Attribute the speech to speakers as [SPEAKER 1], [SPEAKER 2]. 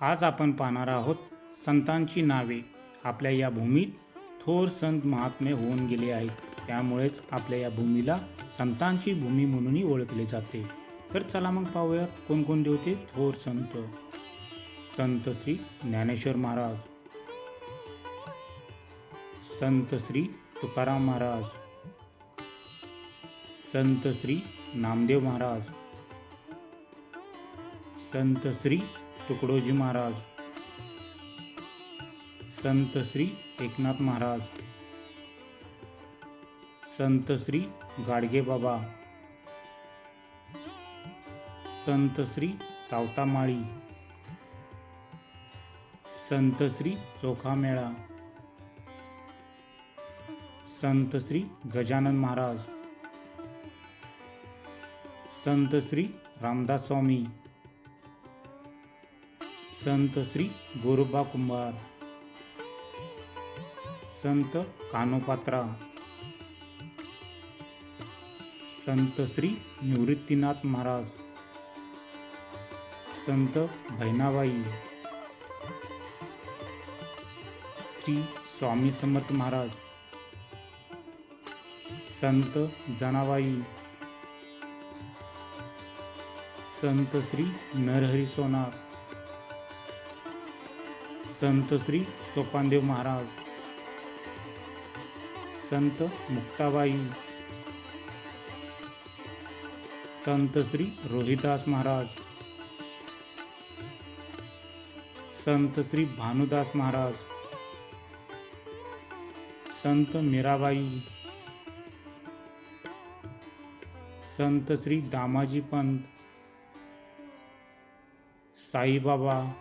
[SPEAKER 1] आज आपण पाहणार आहोत संतांची नावे. आपल्या या भूमीत थोर संत महात्मे होऊन गेले आहेत. त्यामुळेच आपल्या या भूमीला संतांची भूमी म्हणूनही ओळखले जाते. तर चला मग पाहूया कोणकोणते होते थोर संत. संत श्री ज्ञानेश्वर महाराज. संत श्री तुकाराम महाराज. संत श्री नामदेव महाराज. संत श्री तुकडोजी महाराज. संत श्री एकनाथ महाराज. संत श्री गाडगे बाबा. संत श्री सावतामाळी संत श्री चोखामेळा संत श्री गजानन महाराज. संत श्री रामदास स्वामी. संत श्री गोरोबा कुंभार संत कानोपात्रा संत श्री निवृत्तीनाथ महाराज संत भैनाबाई श्री स्वामी समर्थ महाराज संत जनाबाई संत श्री नरहरी सोनार संत श्री सोपानदेव महाराज. संत मुक्ताबाई. संत श्री रोहिदास महाराज. संत श्री भानुदास महाराज. संत मीराबाई. संत श्री दामाजी पंत. साईबाबा.